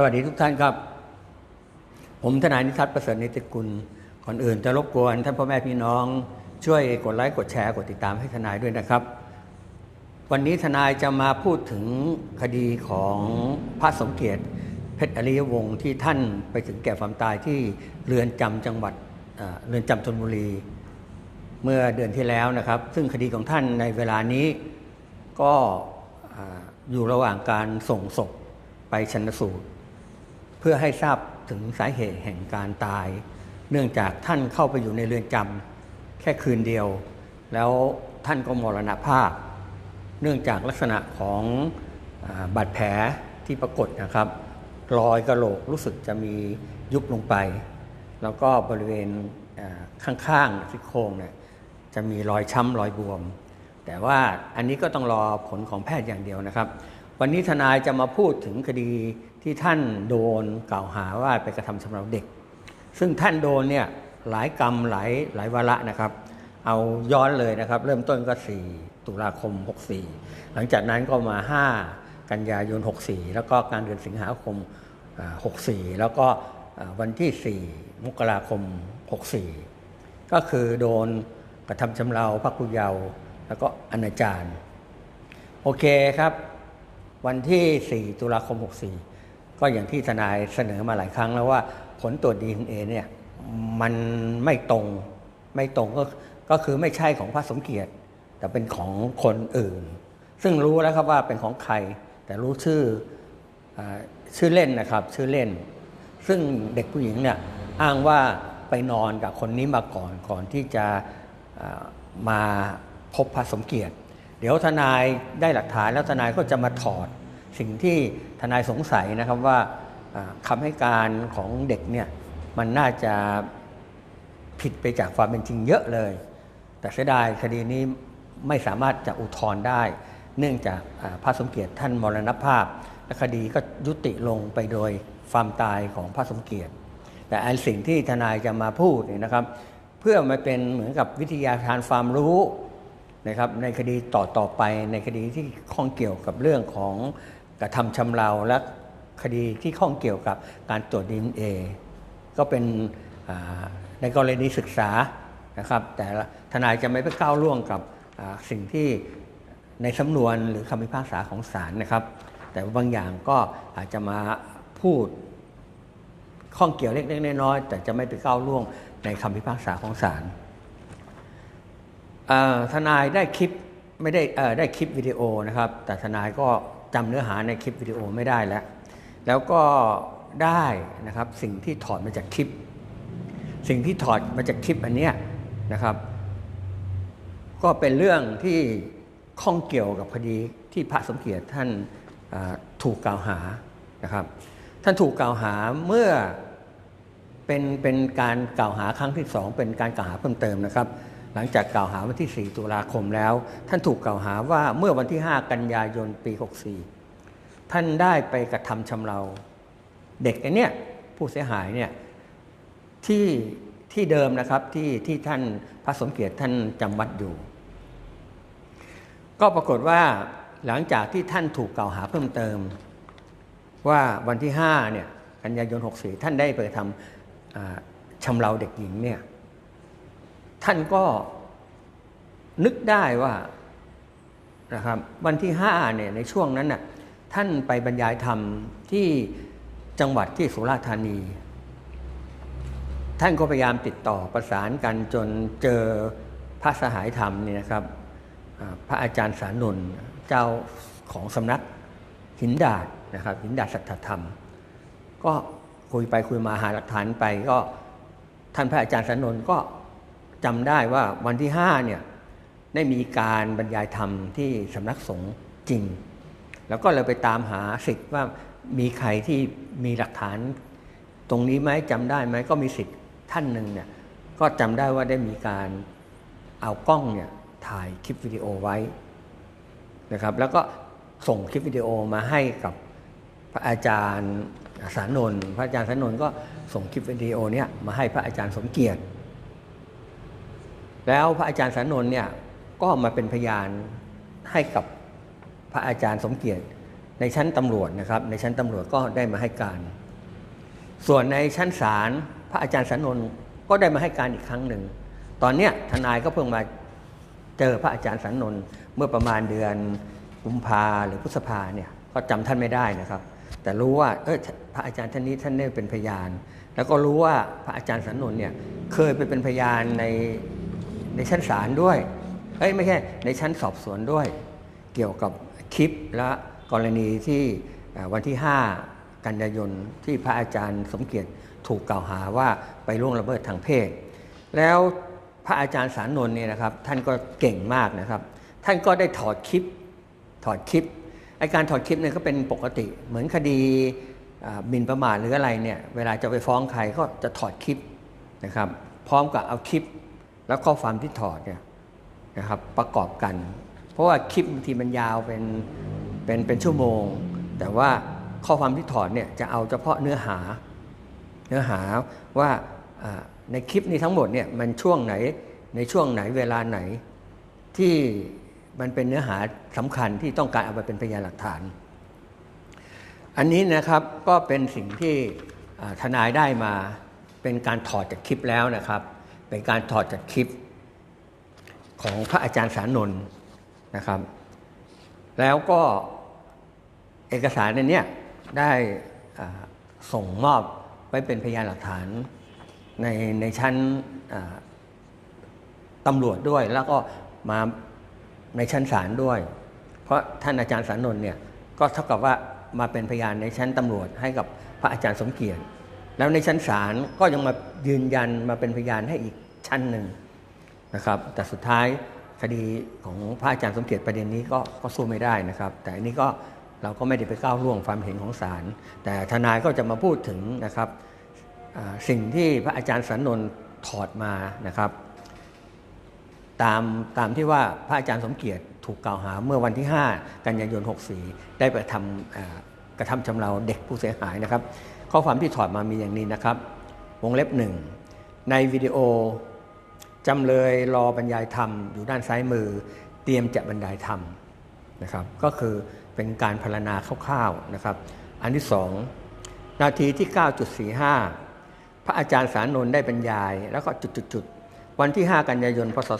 สวัสดีทุกท่านครับ ผมทนายนิทัศน์ประเสริฐนิติกุลก่อนอื่นจะรบกวนท่านพ่อแม่พี่น้อง ช่วยกดไลค์กดแชร์กดติดตามให้ทนายด้วยนะครับ วันนี้ทนายจะมาพูดถึงคดีของพระสมเกียรติเพชรอริยวงศ์ที่ท่านไปถึงแก่ความตายที่เรือนจำจังหวัดเรือนจำธนบุรี เมื่อเดือนที่แล้วนะครับ ซึ่งคดีของท่านในเวลานี้ก็อ่าอยู่ระหว่างการส่งศพไปชันสูตร เพื่อให้ทราบถึงสาเหตุแห่งการตาย เนื่องจากท่านเข้าไปอยู่ในเรือนจำแค่คืนเดียว แล้วท่านก็มรณภาพ เนื่องจากลักษณะของอบาดแผลที่ปรากฏนะครับรอยกระโหลกรู้สึกจะมียุบลงไป แล้วก็บริเวณข้างๆซี่โครงเนี่ยจะมีรอยช้ำรอยบวม แต่ว่าอันนี้ก็ต้องรอผลของแพทย์อย่างเดียวนะครับ วันนี้ทนายจะมาพูดถึงคดีที่ท่านโดนกล่าวหาว่าไปกระทำชำเราเด็ก ซึ่งท่านโดนเนี่ยหลายกรรมหลายหลายวาระนะครับ เอาย้อนเลยนะครับ เริ่มต้นก็ 4 ตุลาคม 64 หลังจากนั้นก็มา 5 กันยายน 64 แล้วก็กลารเดือนสิงหาคม 64 แล้วก็วันที่ 4 มกราคม 64 ก็คือโดนกระทำชำเราพักผู้เยาว์แล้วก็อนาจารโอเคครับ วันที่ 4 ตุลาคม 64 ก็อย่างที่ทนายเสนอมาหลายครั้งแล้วว่าผลตรวจ DNA เนี่ยมันไม่ตรงไม่ตรงก็ก็คือไม่ใช่ของพระสมเกียรติ แต่เป็นของคนอื่น ซึ่งรู้แล้วครับว่าเป็นของใคร แต่รู้ชื่ออชื่อเล่นนะครับ ชื่อเล่น ซึ่งเด็กผู้หญิงเนี่ยอ้างว่าไปนอนกับคนนี้มาก่อนก่อนที่จะมาพบพระสมเกียรติ เดี๋ยวทนายได้หลักฐานแล้วทนายก็จะมาถอด สิ่งที่ทนายสงสัยนะครับว่าอ่าคำให้การของเด็กเนี่ยมันน่าจะผิดไปจากความเป็นจริงเยอะเลย แต่เสียดายคดีนี้ไม่สามารถจะอุทธรณ์ได้ เนื่องจากอ่าพระสมเกียรติท่านมรณภาพ และคดีก็ยุติลงไปโดยความตายของพระสมเกียรติ แต่อันสิ่งที่ทนายจะมาพูดเนี่ยนะครับ เพื่อมาเป็นเหมือนกับวิทยาทานความรู้นะครับในคดีต่อต่อไปในคดีที่ข้องเกี่ยวกับเรื่องของ กระทำชำเราและคดีที่ข้องเกี่ยวกับการตรวจดีเอก็เป็นในกรณีศึกษานะครับ แต่ทนายจะไม่ไปก้าวล่วงกับสิ่งที่ในสำนวนหรือคำพิพากษาของศาลนะครับ แต่บางอย่างก็อาจจะมาพูดข้องเกี่ยวเล็กๆน้อยๆแต่จะไม่ไปก้าวล่วงในคำพิพากษาของศาลทนายได้คลิปไม่ได้ได้คลิปวิดีโอนะครับ แต่ทนายก็ จำเนื้อหาในคลิปวิดีโอไม่ได้แล้ว แล้วก็ได้นะครับสิ่งที่ถอดมาจากคลิป สิ่งที่ถอดมาจากคลิปอันเนี้ยนะครับ ก็เป็นเรื่องที่ข้องเกี่ยวกับคดีที่พระสมเกียรติท่านถูกกล่าวหานะครับ ท่านถูกกล่าวหาเมื่อเป็นเป็นการกล่าวหาครั้งที่สองเป็นการกล่าวหาเพิ่มเติมนะครับ หลังจากกล่าวหาวันที่ 4 ตุลาคมแล้ว ท่านถูกกล่าวหาว่าเมื่อวันที่ 5 กันยายนปี 64 ท่านได้ไปกระทำชำเราเด็กไอเนี่ยผู้เสียหายเนี่ยที่ที่เดิมนะครับที่ที่ท่านพระสมเกียรติท่านจำวัดอยู่ ก็ปรากฏว่าหลังจากที่ท่านถูกกล่าวหาเพิ่มเติม ว่าวันที่5เนี่ยกันยายน 64 ท่านได้ไปทำชำเราเด็กหญิงเนี่ย ท่านก็นึกได้ว่านะครับวันที่5เนี่ยในช่วงนั้นน่ะท่านไปบรรยายธรรมที่จังหวัดที่สุราษฎร์ธานี ท่านก็พยายามติดต่อประสานกันจนเจอพระสหายธรรมเนี่ยนะครับพระอาจารย์สานนท์เจ้าของสำนักหินดาดนะครับหินดาดสัทธธรรม ก็คุยไปคุยมาหาหลักฐานไปก็ท่านพระอาจารย์สานนท์ก็ จำได้ว่าวันที่ห้าเนี่ยได้มีการบรรยายธรรมที่สำนักสงฆ์จริง แล้วก็เลยไปตามหาสิทธิ์ว่ามีใครที่มีหลักฐาน ตรงนี้ไหมจำได้ไหมก็มีสิทธิ์ท่านหนึ่งเนี่ยก็จำได้ว่าได้มีการเอากล้องเนี่ยถ่ายคลิปวิดีโอไว้นะครับ แล้วก็ส่งคลิปวิดีโอมาให้กับพระอาจารย์สานนท์พระอาจารย์สานนท์ก็ส่งคลิปวิดีโอเนี่ยมาให้พระอาจารย์สมเกียรติ แล้วพระอาจารย์สานนท์เนี่ยก็มาเป็นพยานให้กับพระอาจารย์สมเกียรติในชั้นตำรวจนะครับ ในชั้นตำรวจก็ได้มาให้การ ส่วนในชั้นศาลพระอาจารย์สันนนท์ก็ได้มาให้การอีกครั้งหนึ่ง ตอนเนี้ยทนายก็เพิ่งมาเจอพระอาจารย์สันนนท์เมื่อประมาณเดือนกุมภาหรือพฤษภาเนี่ยก็จำท่านไม่ได้นะครับ แต่รู้ว่าเออพระอาจารย์ท่านนี้ท่านได้เป็นพยาน แล้วก็รู้ว่าพระอาจารย์สันนนท์เนี่ยเคยไปเป็นพยานใน ในชั้นศาลด้วยเอ้ยไม่ใช่ในชั้นสอบสวนด้วย เกี่ยวกับคลิปและกรณีที่วันที่ 5 กันยายนที่พระอาจารย์สมเกียรติถูกกล่าวหาว่าไปล่วงละเมิดทางเพศ แล้วพระอาจารย์สารนนท์เนี่ยนะครับ ท่านก็เก่งมากนะครับ ท่านก็ได้ถอดคลิปถอดคลิปไอการถอดคลิปเนี่ยก็เป็นปกติ เหมือนคดีอ่าหมิ่นประมาทหรืออะไรเนี่ยเวลาจะไปฟ้องใครก็จะถอดคลิปนะครับ พร้อมกับเอาคลิป แล้วข้อความที่ถอดเนี่ยนะครับประกอบกัน เพราะว่าคลิปบางทีมันยาวเป็นเป็นเป็นชั่วโมง แต่ว่าข้อความที่ถอดเนี่ยจะเอาเฉพาะเนื้อหา เนื้อหาว่าในคลิปนี้ทั้งหมดเนี่ยมันช่วงไหนในช่วงไหนเวลาไหนที่มันเป็นเนื้อหาสำคัญที่ต้องการเอาไปเป็นพยานหลักฐาน อันนี้นะครับก็เป็นสิ่งที่ทนายได้มาเป็นการถอดจากคลิปแล้วนะครับ เป็นการถอดจากคลิปของพระอาจารย์สานนท์นะครับ แล้วก็เอกสารในนี้ได้ส่งมอบไว้เป็นพยานหลักฐานในในชั้นตำรวจด้วย แล้วก็มาในชั้นศาลด้วย เพราะท่านอาจารย์สานนท์เนี่ยก็เท่ากับว่ามาเป็นพยานในชั้นตำรวจให้กับพระอาจารย์สมเกียรติ แล้วในชั้นศาลก็ยังมายืนยันมาเป็นพยานให้อีกชั้นหนึ่งนะครับ แต่สุดท้ายคดีของพระอาจารย์สมเกียรติประเด็นนี้ก็ก็สู้ไม่ได้นะครับ แต่อันนี้ก็เราก็ไม่ได้ไปก้าวล่วงความเห็นของศาลแต่ทนายก็จะมาพูดถึงนะครับสิ่งที่พระอาจารย์สันนนท์ถอดมานะครับ ตามตามที่ว่าพระอาจารย์สมเกียรติถูกกล่าวหาเมื่อวันที่ 5 กันยายน 64 ได้ไปทำกระทำชำเราเด็กผู้เสียหายนะครับ ข้อความที่ถอดมามีอย่างนี้นะครับ วงเล็บหนึ่งในวิดีโอจำเลยรอบรรยายธรรม อยู่ด้านซ้ายมือ เตรียมจะบรรยายธรรมนะครับ ก็คือเป็นการพรรณนาคร่าวๆนะครับ อันที่สองนาทีที่ 9.45 พระอาจารย์สารนนท์ได้บรรยาย แล้วก็จุดๆวันที่ 5 กันยายน พศ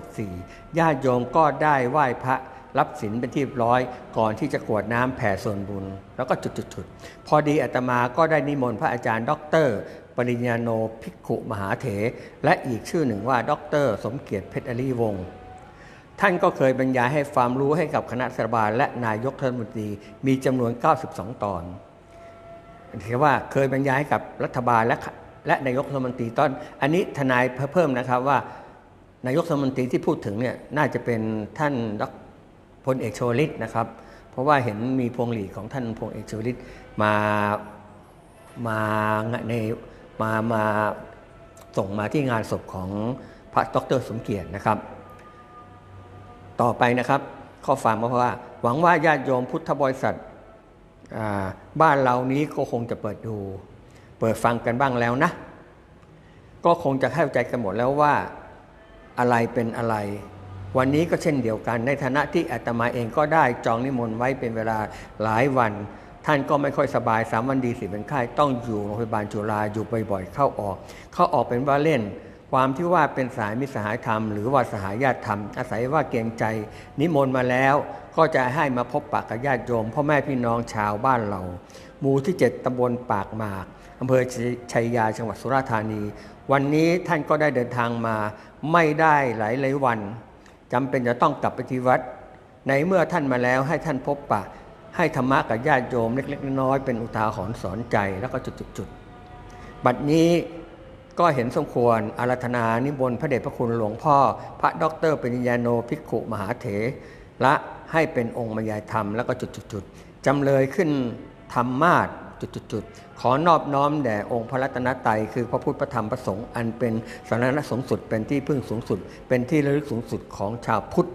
2564 ญาติโยมก็ได้ไหว้พระ รับศีลเป็นที่ร้อยก่อนที่จะกวดน้ำแผ่ส่วนบุญ แล้วก็จุดๆพอดีอาตมาก็ได้นิมนต์พระอาจารย์ด็อกเตอร์ปริญญาโนภิกขุมหาเถรและอีกชื่อหนึ่งว่าด็อกเตอร์สมเกียรติเพชรอรีวงศ์ท่านก็เคยบรรยายให้ความรู้ให้กับคณะรัฐบาลและนายกรัฐมนตรีมีจำนวน 92 ตอนถือว่าเคยบรรยายให้กับรัฐบาลและและนายกรัฐมนตรีตอน อันนี้ทนายเพิ่มนะครับว่านายกรัฐมนตรีที่พูดถึงเนี่ยน่าจะเป็นท่านดร พลเอกชวลิตนะครับ เพราะว่าเห็นมีพวงหลีดของท่านพลเอกชวลิตมามาในมามาส่งมาที่งานศพของพระดรสมเกียรตินะครับ ต่อไปนะครับ ข้อความก็เพราะว่า หวังว่าญาติโยมพุทธบริษัทบ้านเรานี้ก็คงจะเปิดดู เปิดฟังกันบ้างแล้วนะ ก็คงจะเข้าใจกันหมดแล้วว่าอะไรเป็นอะไร วันนี้ก็เช่นเดียวกัน ในฐานะที่อาตมาเองก็ได้จองนิมนต์ไว้เป็นเวลาหลายวัน ท่านก็ไม่ค่อยสบายสามวันดีสี่เป็นไข้ต้องอยู่โรงพยาบาลจุฬาอยู่บ่อยๆเข้าออก เข้าออกเป็นว่าเล่น ความที่ว่าเป็นสายมิสหายธรรม หรือว่าสหายญาติธรรม อาศัยว่าเกรงใจ นิมนต์มาแล้ว ก็จะให้มาพบปะกับญาติโยมพ่อแม่พี่น้องชาวบ้านเราหมู่ที่ 7 ตำบลปากหมากอำเภอชัยยาจังหวัดสุราษฎร์ธานี วันนี้ท่านก็ได้เดินทางมาไม่ได้หลายหลายวัน จำเป็นจะต้องกลับไปที่วัด ในเมื่อท่านมาแล้วให้ท่านพบปะ ให้ธรรมะกับญาติโยมเล็ก ๆ น้อยๆเป็นอุทาหรณ์สอนใจแล้วก็จุดๆบัดนี้ก็เห็นสมควรอารัธนานิมนต์พระเดชพระคุณหลวงพ่อ พระด็อกเตอร์ปริญญาโนภิกขุมหาเถระให้เป็นองค์มายายธรรมแล้วก็จุดๆจำเลยขึ้นธรรมาส จุดๆขอนอบน้อมแด่องค์พระรัตนตรัยคือพระพุทธพระธรรมพระสงฆ์อันเป็นสารณะสูงสุดเป็นที่พึ่งสูงสุด เป็นที่ระลึกสูงสุดของชาวพุทธ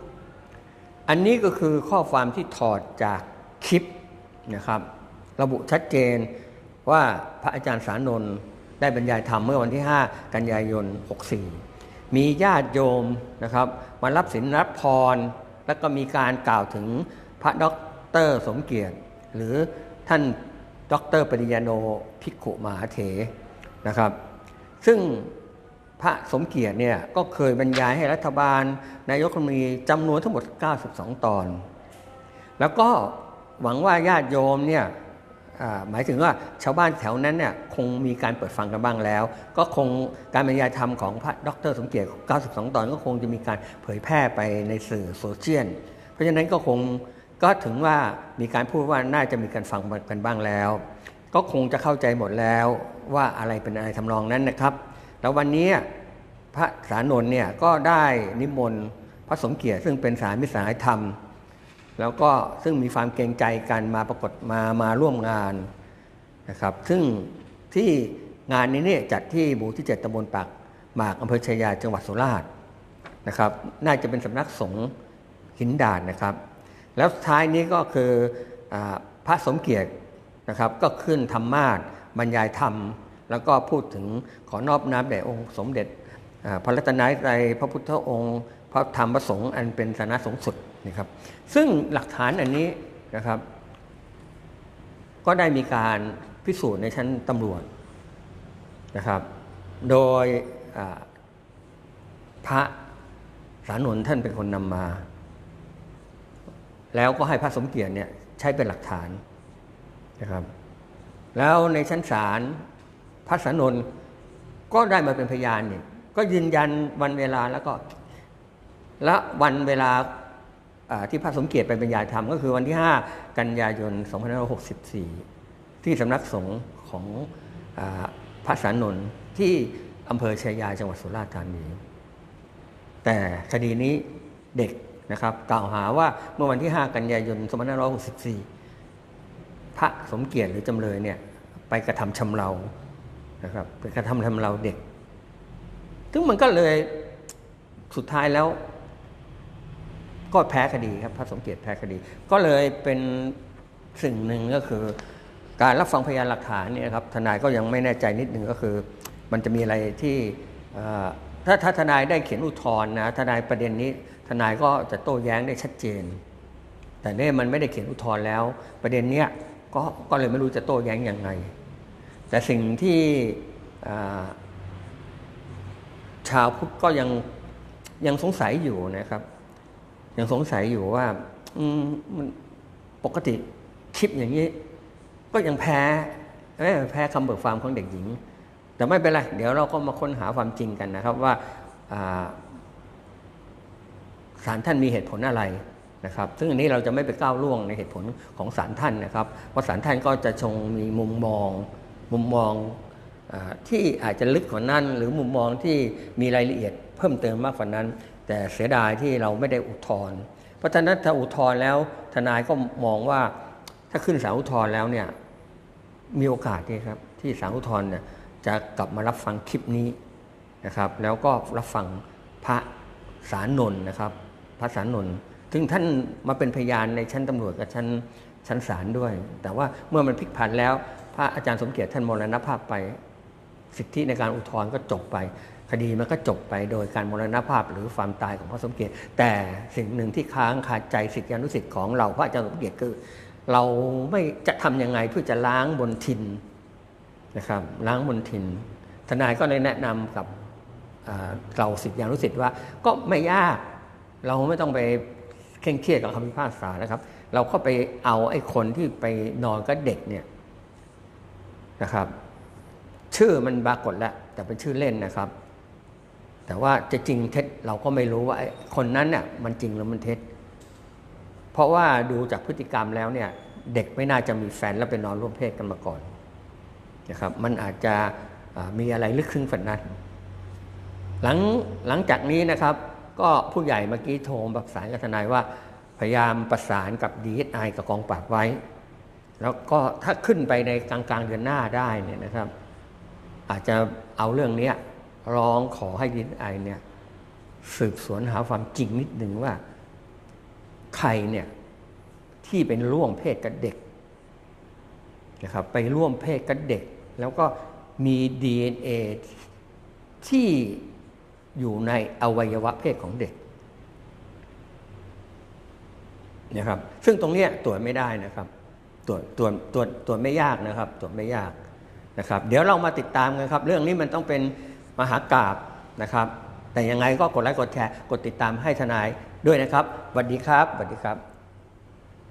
อันนี้ก็คือข้อความที่ถอดจากคลิปนะครับ ระบุชัดเจนว่าพระอาจารย์สานนท์ได้บรรยายธรรมเมื่อวันที่ 5 กันยายน 64 มีญาติโยมนะครับมารับศีลรับพร แล้วก็มีการกล่าวถึงพระด็อกเตอร์สมเกียรติ หรือท่าน ดรปริยาโนภิกขุมหาเถนะครับ ซึ่งพระสมเกียรติเนี่ยก็เคยบรรยายให้รัฐบาลนายกรัฐมนตรีจำนวนทั้งหมด 92 ตอน แล้วก็หวังว่าญาติโยมเนี่ยหมายถึงว่าชาวบ้านแถวนั้นเนี่ยคงมีการเปิดฟังกันบ้างแล้ว ก็คงการบรรยายธรรมของพระดรสมเกียรติ 92 ตอนก็คงจะมีการเผยแพร่ไปในสื่อโซเชียล เพราะฉะนั้นก็คง ก็ถึงว่ามีการพูดว่าน่าจะมีการฟังกันบ้างแล้ว ก็คงจะเข้าใจหมดแล้วว่าอะไรเป็นอะไรทำนองนั้นนะครับ แล้ววันนี้พระสานนท์เนี่ยก็ได้นิมนต์พระสมเกียรติซึ่งเป็นสายมิสายธรรม แล้วก็ซึ่งมีความเกรงใจกันมาปรากฏมามาร่วมงานนะครับ ซึ่งที่งานนี้เนี่ยจัดที่หมู่ที่ 7ตำบลปากหมากอำเภอชายาจังหวัดสุราษฎร์นะครับ น่าจะเป็นสำนักสงฆ์หินดานนะครับ แล้วท้ายนี้ก็คืออพระสมเกียรตินะครับ ก็ขึ้นธรรมาสบรรยายธรรม แล้วก็พูดถึงขอนอบน้อมแด่องค์สมเด็จพระรัตนตรัยพระพุทธองค์ พระธรรมประสงค์อันเป็นสาระสูงสุดนะครับ ซึ่งหลักฐานอันนี้นะครับ ก็ได้มีการพิสูจน์ในชั้นตำรวจนะครับ โดยพระสานนท์ท่านเป็นคนนำมา แล้วก็ให้พระสมเกียรติเนี่ยใช้เป็นหลักฐานนะครับ แล้วในชั้นศาลพระสานนก็ได้มาเป็นพยานเนี่ยก็ยืนยันวันเวลาแล้วก็และวันเวลาที่พระสมเกียรติไปบรรยายธรรมก็คือวันที่ 5 กันยายน 2564 ที่สำนักสงฆ์ของอพระสานนท์ที่อำเภอชัยยาจังหวัดสุราษฎร์ธานี แต่คดีนี้เด็ก นะครับกล่าวหาว่าเมื่อวันที่ 5 กันยายน 2564 พระสมเกียรติหรือจำเลยเนี่ยไปกระทำชำเรานะครับไปกระทำชำเราเด็ก ซึ่งมันก็เลยสุดท้ายแล้ว ก็แพ้คดีครับพระสมเกียรติแพ้คดี ก็เลยเป็นสิ่งหนึ่งก็คือ การรับฟังพยานหลักฐานเนี่ยครับทนายก็ยังไม่แน่ใจนิดหนึ่งก็คือ มันจะมีอะไรที่ ถ้าถ้าทนายได้เขียนอุทธรณ์นะทนายประเด็นนี้ ทนายก็จะโต้แย้งได้ชัดเจน แต่เนี่ยมันไม่ได้เขียนอุทธรณ์แล้ว ประเด็นเนี้ยก็ก็เลยไม่รู้จะโต้แย้งยังไง แต่สิ่งที่ชาวพุทธก็ยังยังสงสัยอยู่นะครับ ยังสงสัยอยู่ว่าอืมมันปกติคลิปอย่างนี้ ก็ยังแพ้แพ้คำเบิกความของเด็กหญิง แต่ไม่เป็นไร เดี๋ยวเราก็มาค้นหาความจริงกันนะครับว่าศาลท่านมีเหตุผลอะไรนะครับ ซึ่งอันนี้เราจะไม่ไปก้าวล่วงในเหตุผลของศาลท่านนะครับ เพราะศาลท่านก็จะชงมีมุมมอง มุมมองอที่อาจจะลึกกว่านั้น หรือมุมมองที่มีรายละเอียดเพิ่มเติมมากกว่านั้น แต่เสียดายที่เราไม่ได้อุทธรณ์เพราะฉะนั้นถ้าอุทธรณ์แล้วทนายก็มองว่าถ้าขึ้นศาลอุทธรณ์แล้วเนี่ยมีโอกาสที่ครับที่สารอุทธรณ์เนี่ย จะกลับมารับฟังคลิปนี้นะครับ แล้วก็รับฟังพระสารนนท์นะครับ พระสารนนท์ซึ่งท่านมาเป็นพยานในชั้นตำรวจกับชั้นชั้นศาลด้วย แต่ว่าเมื่อมันพลิกผันแล้ว พระอาจารย์สมเกียรติท่านมรณภาพไป สิทธิในการอุทธรณ์ก็จบไป คดีมันก็จบไปโดยการมรณภาพหรือความตายของพระสมเกียรติ แต่สิ่งหนึ่งที่ค้างคาใจสิทธิอนุสิทธิ์ของเราพระอาจารย์สมเกียรติคือ เราไม่จะทำยังไงเพื่อจะล้างบนทิน นะครับล้างบนทิน ทนายก็เลยแนะนำกับเราสิทธิอนุสิทธิ์ว่า ก็ไม่ยากเราไม่ต้องไปเคร่งเครียดกับคำพิพากษานะครับ เราก็ไปเอาไอ้คนที่ไปนอนกับเด็กเนี่ยนะครับ ชื่อมันปรากฏแล้ว แต่เป็นชื่อเล่นนะครับ แต่ว่าจะจริงเท็จเราก็ไม่รู้ว่าไอ้คนนั้นเนี่ยมันจริงหรือมันเท็จ เพราะว่าดูจากพฤติกรรมแล้วเนี่ย เด็กไม่น่าจะมีแฟนแล้วไปนอนร่วมเพศกันมาก่อน นะครับมันอาจจะมีอะไรลึกซึ้งฝันนั้นหลังหลังจากนี้นะครับ ก็ผู้ใหญ่เมื่อกี้โทรประสานกับทนายว่า พยายามประสานกับ DSI กับกองปราบไว้ แล้วก็ถ้าขึ้นไปในกลางกลางๆเดือนหน้าได้เนี่ยนะครับ อาจจะเอาเรื่องนี้ร้องขอให้ DSI เนี่ยสืบสวนหาความจริงนิดหนึ่งว่า ใครเนี่ยที่เป็นร่วมเพศกับเด็กนะครับไปร่วมเพศกับเด็ก แล้วก็มี DNA ที่อยู่ในอวัยวะเพศของเด็กนะครับซึ่งตรงนี้ตรวจไม่ได้นะครับตรวจตรวจตรวจตรวจไม่ยากนะครับ ตรวจไม่ยากนะครับ เดี๋ยวเรามาติดตามกันครับ เรื่องนี้มันต้องเป็นมหากราบนะครับ แต่ยังไงก็กดไลค์กดแชร์กดติดตามให้ทนายด้วยนะครับสวัสดีครับสวัสดีครับ